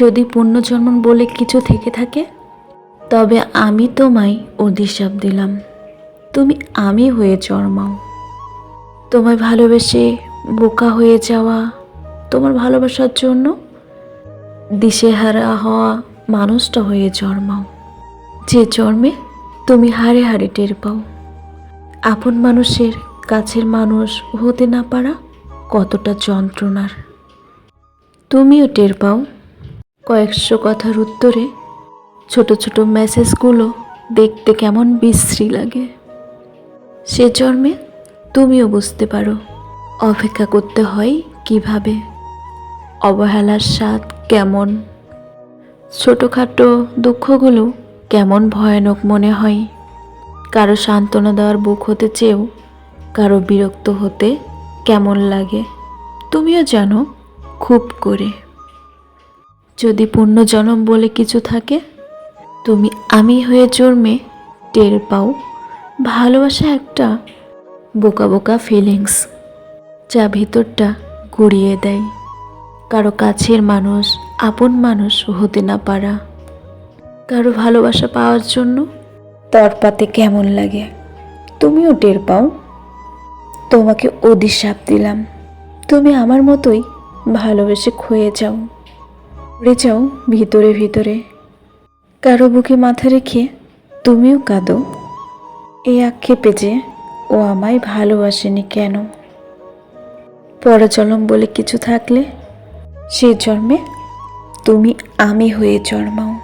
যদি পুণ্যজন্মন বলে কিছু থেকে থাকে, তবে আমি তোমায় অধিশাপ দিলাম। তুমি আমি হয়ে জন্মাও। তোমায় ভালোবেসে বোকা হয়ে যাওয়া, তোমার ভালোবাসার জন্য দিশেহারা হওয়া মানুষটা হয়ে জন্মাও। যে জন্মে তুমি হারে হারে টের পাও। আপন মানুষের কাছের মানুষ হতে না পারা কতটা যন্ত্রণার। তুমিও টের পাও কয়েকশো কথার উত্তরে ছোট ছোট মেসেজগুলো দেখতে কেমন বিশ্রী লাগে। সে জন্মে তুমিও বুঝতে পারো অপেক্ষা করতে হয় কীভাবে, অবহেলার স্বাদ কেমন, ছোটোখাটো দুঃখগুলো কেমন ভয়ানক মনে হয়, কারও সান্ত্বনা দেওয়ার বুক হতে চেয়েও কারও বিরক্ত হতে কেমন লাগে, তুমিও জানো খুব করে। যদি পুণ্যজনম বলে কিছু থাকে, তুমি আমি হয়ে জন্মে টের পাও। ভালোবাসা একটা বোকা বোকা ফিলিংস যা ভিতরটা গুড়িয়ে দেয়। কারও কাছের মানুষ, আপন মানুষ হতে না পারা। কারও ভালোবাসা পাওয়ার জন্য তরপাতে কেমন লাগে, তুমিও টের পাও। তোমাকে অধিশাপ দিলাম, তুমি আমার মতোই ভালোবেসে ক্ষয়ে যাও। পড়ে যাও ভিতরে ভিতরে। কারও বুকে মাথা রেখে তুমিও কাঁদো। এই আক্ষেপে যে ও আমায় ভালোবাসেনি কেন? পরাচলম বলে কিছু থাকলে সে জন্মে তুমি আমি হয়ে জন্মাও।